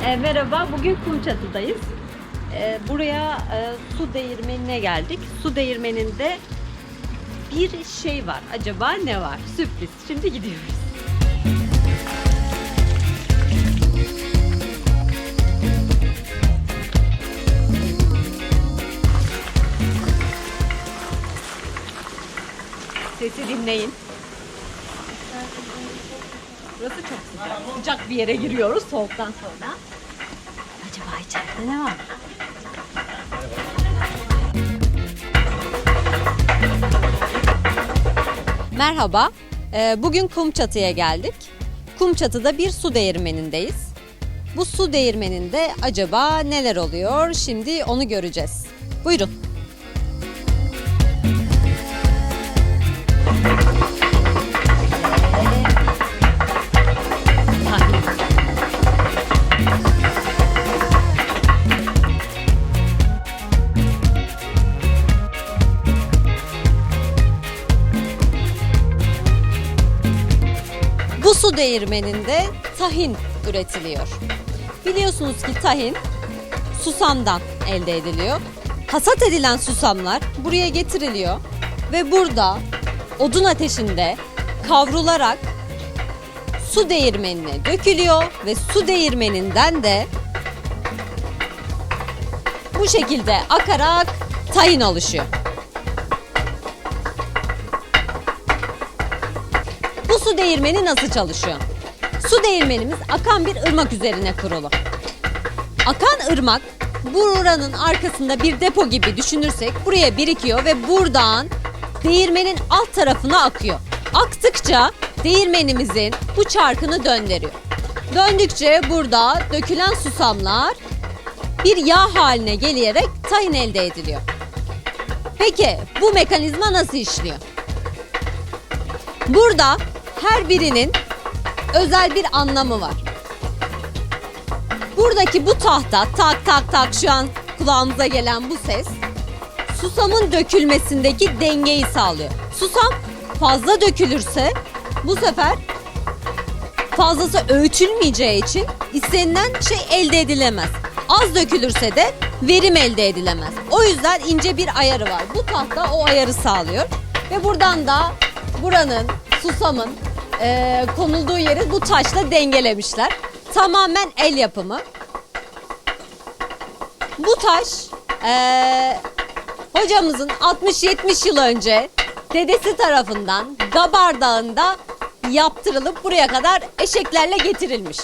merhaba, bugün Kumçatı'dayız. Ee, buraya e, su değirmenine geldik. Su değirmeninde bir şey var. Acaba ne var? Sürpriz. Şimdi gidiyoruz. Sesi dinleyin. Burası çok sıcak. Sıcak bir yere giriyoruz soğuktan sonra. İçeride ne var? Merhaba. Ee, Bugün Kumçatı'ya geldik. Kumçatı'da bir su değirmenindeyiz. Bu su değirmeninde acaba neler oluyor? Şimdi onu göreceğiz. Buyurun. Bu su değirmeninde tahin üretiliyor. Biliyorsunuz ki tahin susamdan elde ediliyor. Hasat edilen susamlar buraya getiriliyor ve burada odun ateşinde kavrularak su değirmenine dökülüyor ve su değirmeninden de bu şekilde akarak tahin oluşuyor. Su değirmeni nasıl çalışıyor? Su değirmenimiz akan bir ırmak üzerine kurulu. Akan ırmak buranın arkasında bir depo gibi düşünürsek buraya birikiyor ve buradan değirmenin alt tarafına akıyor. Aktıkça değirmenimizin bu çarkını döndürüyor. Döndükçe burada dökülen susamlar bir yağ haline gelerek tayin elde ediliyor. Peki bu mekanizma nasıl işliyor? Burada her birinin özel bir anlamı var. Buradaki bu tahta tak tak tak şu an kulağımıza gelen bu ses susamın dökülmesindeki dengeyi sağlıyor. Susam fazla dökülürse bu sefer fazlası öğütülmeyeceği için istenilen şey elde edilemez. Az dökülürse de verim elde edilemez. O yüzden ince bir ayarı var. Bu tahta o ayarı sağlıyor. Ve buradan da buranın, susamın eee, konulduğu yeri bu taşla dengelemişler. Tamamen el yapımı. Bu taş eee, hocamızın 60-70 yıl önce dedesi tarafından Gabar Dağı'nda yaptırılıp buraya kadar eşeklerle getirilmiş.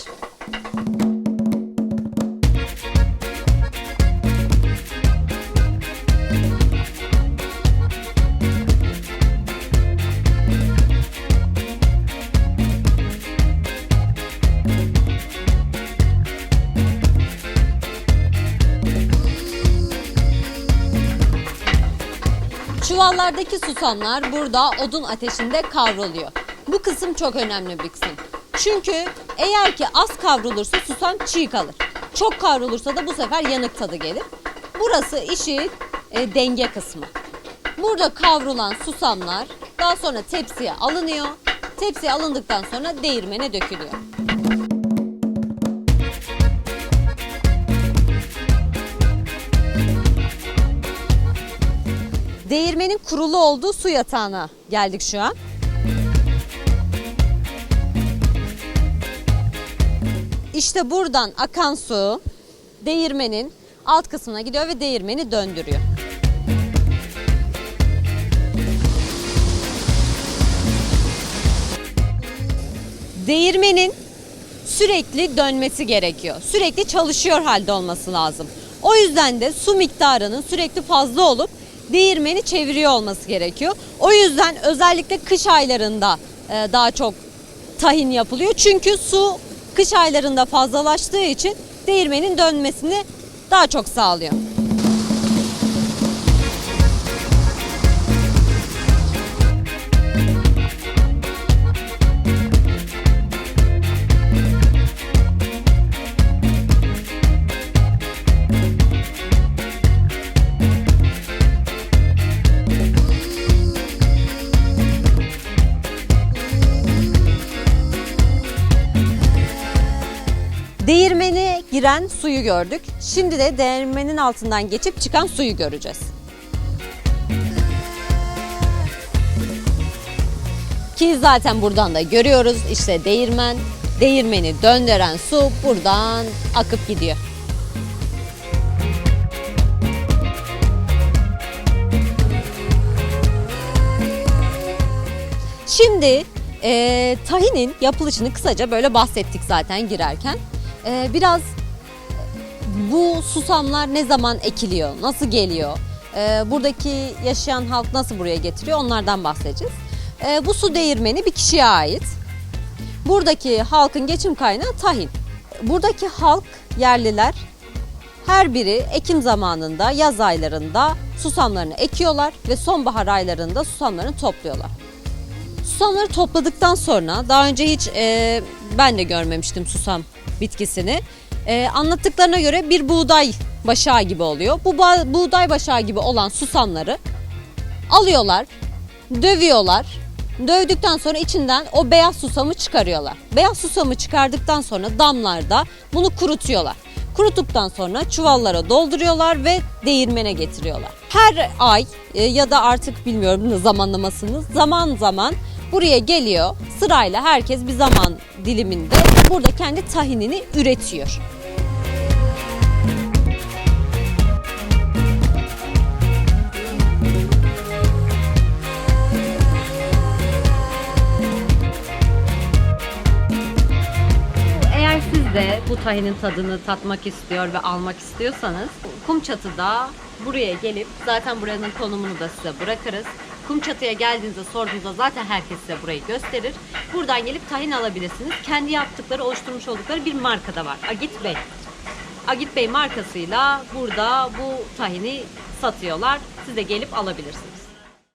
Çuvallardaki susamlar burada odun ateşinde kavruluyor. Bu kısım çok önemli bir kısım. Çünkü eğer ki az kavrulursa susam çiğ kalır. Çok kavrulursa da bu sefer yanık tadı gelir. Burası işi e, denge kısmı. Burada kavrulan susamlar daha sonra tepsiye alınıyor. Tepsiye alındıktan sonra değirmene dökülüyor. Değirmenin kurulu olduğu su yatağına geldik şu an. İşte buradan akan su değirmenin alt kısmına gidiyor ve değirmeni döndürüyor. Değirmenin sürekli dönmesi gerekiyor. Sürekli çalışıyor halde olması lazım. O yüzden de su miktarının sürekli fazla olup değirmeni çeviriyor olması gerekiyor. O yüzden özellikle kış aylarında e, daha çok tahin yapılıyor. Çünkü su kış aylarında fazlalaştığı için değirmenin dönmesini daha çok sağlıyor. Değirmene giren suyu gördük. Şimdi de değirmenin altından geçip çıkan suyu göreceğiz. Ki zaten buradan da görüyoruz işte değirmen, değirmeni döndüren su buradan akıp gidiyor. Şimdi e, tahinin yapılışını kısaca böyle bahsettik zaten girerken. E, biraz bu susamlar ne zaman ekiliyor, nasıl geliyor, e, buradaki yaşayan halk nasıl buraya getiriyor onlardan bahsedeceğiz. E, bu su değirmeni bir kişiye ait. Buradaki halkın geçim kaynağı tahin. Buradaki halk, yerliler her biri Ekim zamanında, yaz aylarında susamlarını ekiyorlar ve sonbahar aylarında susamlarını topluyorlar. Susamları topladıktan sonra daha önce hiç e, ben de görmemiştim susam bitkisini. E, anlattıklarına göre bir buğday başağı gibi oluyor. Bu buğday başağı gibi olan susamları alıyorlar, dövüyorlar. Dövdükten sonra içinden o beyaz susamı çıkarıyorlar. Beyaz susamı çıkardıktan sonra damlarda bunu kurutuyorlar. Kuruttuktan sonra çuvallara dolduruyorlar ve değirmene getiriyorlar. Her ay e, ya da artık bilmiyorum zamanlamasını zaman zaman buraya geliyor. Sırayla herkes bir zaman diliminde burada kendi tahinini üretiyor. Eğer siz de bu tahinin tadını tatmak istiyor ve almak istiyorsanız Kumçatı'da buraya gelip zaten buranın konumunu da size bırakırız. Kumçatı'ya geldiğinizde sorduğunuzda zaten herkes size burayı gösterir. Buradan gelip tahin alabilirsiniz. Kendi yaptıkları, oluşturmuş oldukları bir marka da var. Agit Bey. Agit Bey markasıyla burada bu tahini satıyorlar. Siz de gelip alabilirsiniz.